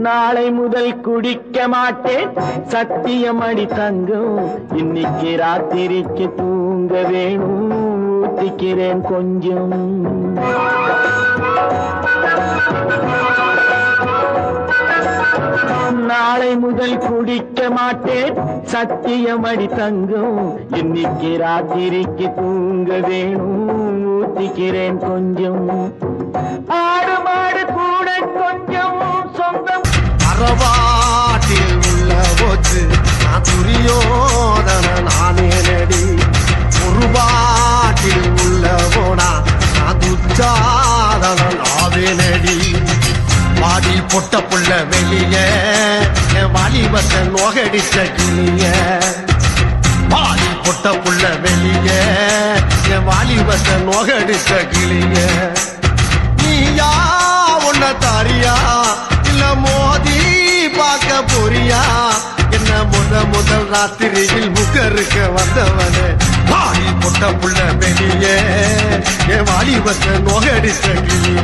நாளை முதல் குடிக்க மாட்டேன். சத்தியம் அடி தங்கும். இன்னைக்கு ராத்திரிக்கு தூங்க வேணும். ஊட்டிக்கிறேன் கொஞ்சம். நாளை முதல் குடிக்க மாட்டேன். சத்தியம் அடி தங்கும். இன்னைக்கு ராத்திரிக்கு தூங்க வேணும். ஊட்டிக்கிறேன் கொஞ்சம். ஆடு மாடு அறவாட்டில் உள்ள போச்சு நான் துரியோதன நானே நடி. ஒரு ஒருபாட்டில் உள்ள போனா நான் துச்சாதன நாவே நடி. வாடி பொட்ட புள்ள வெளிய என் வாலிபத்தை நோகடிச்ச கிளிய வாடி பொட்ட புள்ள வெளிய என் வாலிபத்தை நோகடிச்ச கிளிய நீ யார்? ராத்திரியில் முகருக்க வந்தவனே. வாடி பொட்ட புள்ள பெரிய என் வாலிபத்தை நோகடிச்ச கிளியே.